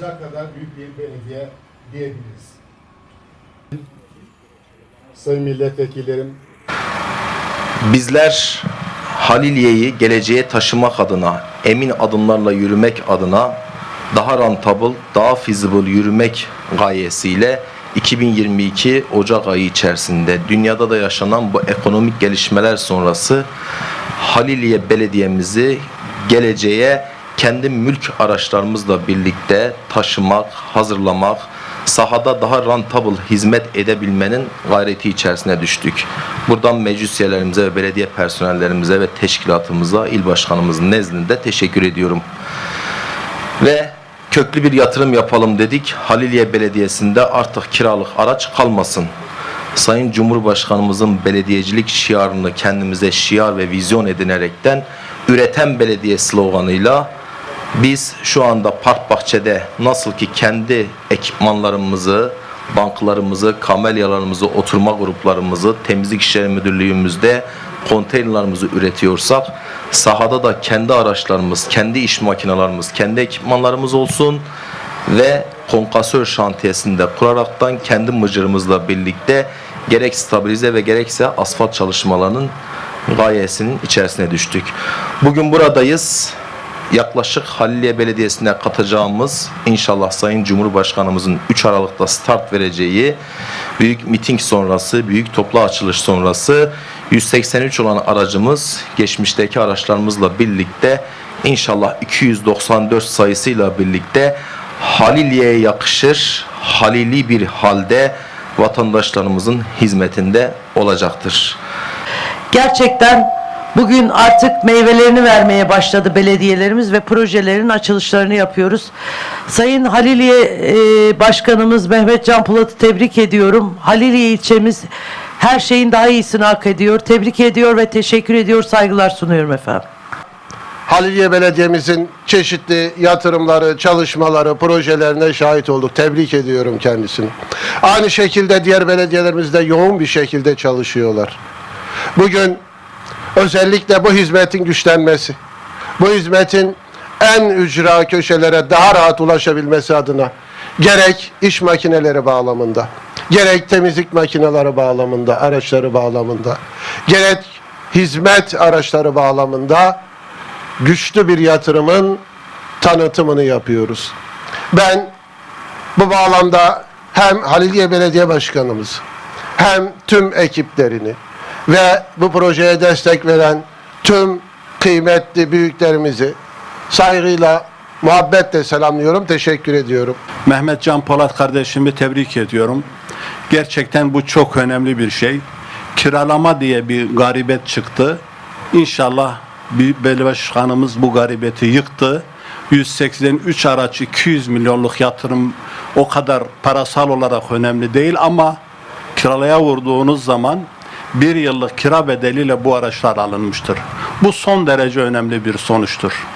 olacak kadar büyük bir belediye diyebiliriz. Sayın milletvekillerim, Bizler Haliliye'yi geleceğe taşımak adına, emin adımlarla yürümek adına daha rentable, daha feasible yürümek gayesiyle 2022 Ocak ayı içerisinde dünyada da yaşanan bu ekonomik gelişmeler sonrası Haliliye Belediye'mizi geleceğe kendi mülk araçlarımızla birlikte taşımak, hazırlamak, sahada daha rentable hizmet edebilmenin gayreti içerisine düştük. Buradan meclis üyelerimize ve belediye personellerimize ve teşkilatımıza, il başkanımızın nezdinde teşekkür ediyorum. Ve köklü bir yatırım yapalım dedik. Haliliye Belediyesi'nde artık kiralık araç kalmasın. Sayın Cumhurbaşkanımızın belediyecilik şiarını kendimize şiar ve vizyon edinerekten üreten belediye sloganıyla biz şu anda park bahçede nasıl ki kendi ekipmanlarımızı, banklarımızı, kamelyalarımızı, oturma gruplarımızı, temizlik işleri müdürlüğümüzde konteynerlarımızı üretiyorsak sahada da kendi araçlarımız, kendi iş makinelerimiz, kendi ekipmanlarımız olsun ve konkasör şantiyesinde kuraraktan kendi mıcırımızla birlikte gerek stabilize ve gerekse asfalt çalışmalarının gayesinin içerisine düştük. Bugün buradayız yaklaşık Haliliye Belediyesi'ne katacağımız inşallah Sayın Cumhurbaşkanımızın 3 Aralık'ta start vereceği büyük miting sonrası, büyük toplu açılış sonrası 183 olan aracımız geçmişteki araçlarımızla birlikte inşallah 294 sayısıyla birlikte Haliliye'ye yakışır, halili bir halde vatandaşlarımızın hizmetinde olacaktır. Gerçekten bugün artık meyvelerini vermeye başladı belediyelerimiz ve projelerin açılışlarını yapıyoruz. Sayın Haliliye e, Başkanımız Mehmet Can Polat'ı tebrik ediyorum. Haliliye ilçemiz her şeyin daha iyisini hak ediyor. Tebrik ediyor ve teşekkür ediyor. Saygılar sunuyorum efendim. Haliliye Belediye'mizin çeşitli yatırımları, çalışmaları, projelerine şahit olduk. Tebrik ediyorum kendisini. Aynı şekilde diğer belediyelerimiz de yoğun bir şekilde çalışıyorlar. Bugün özellikle bu hizmetin güçlenmesi, bu hizmetin en ücra köşelere daha rahat ulaşabilmesi adına gerek iş makineleri bağlamında, gerek temizlik makineleri bağlamında, araçları bağlamında, gerek hizmet araçları bağlamında güçlü bir yatırımın tanıtımını yapıyoruz. Ben bu bağlamda hem Haliliye Belediye Başkanımız hem tüm ekiplerini ve bu projeye destek veren tüm kıymetli büyüklerimizi saygıyla, muhabbetle selamlıyorum, teşekkür ediyorum. Mehmet Can Polat kardeşimi tebrik ediyorum. Gerçekten bu çok önemli bir şey. Kiralama diye bir garibet çıktı. İnşallah bir başkanımız bu garibeti yıktı. 183 araç 200 milyonluk yatırım o kadar parasal olarak önemli değil ama kiralaya vurduğunuz zaman bir yıllık kira bedeliyle bu araçlar alınmıştır. Bu son derece önemli bir sonuçtur.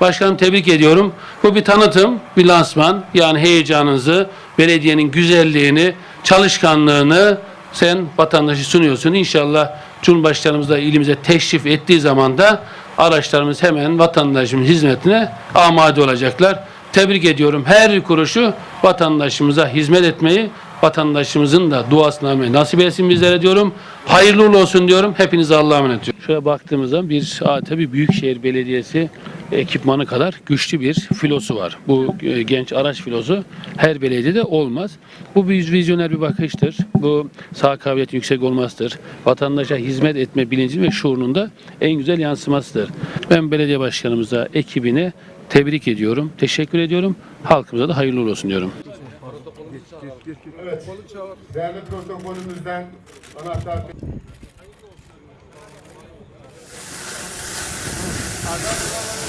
Başkanım tebrik ediyorum. Bu bir tanıtım, bir lansman. Yani heyecanınızı, belediyenin güzelliğini, çalışkanlığını sen vatandaşı sunuyorsun. İnşallah Cumhurbaşkanımız da ilimize teşrif ettiği zaman da araçlarımız hemen vatandaşımın hizmetine amade olacaklar. Tebrik ediyorum. Her kuruşu vatandaşımıza hizmet etmeyi, vatandaşımızın da duasını almayı nasip etsin bizlere diyorum. Hayırlı olsun diyorum. Hepinize Allah'a emanet ediyorum. Şöyle baktığımızda bir tabii Büyükşehir Belediyesi ekipmanı kadar güçlü bir filosu var. Bu e, genç araç filosu her belediyede olmaz. Bu bir vizyoner bir bakıştır. Bu sağ kabiliyetin yüksek olmasıdır. Vatandaşa hizmet etme bilincinin ve şuurunun da en güzel yansımasıdır. Ben belediye başkanımıza, ekibine tebrik ediyorum, teşekkür ediyorum. Halkımıza da hayırlı olsun diyorum. değerli protokolümüzden anahtar Adam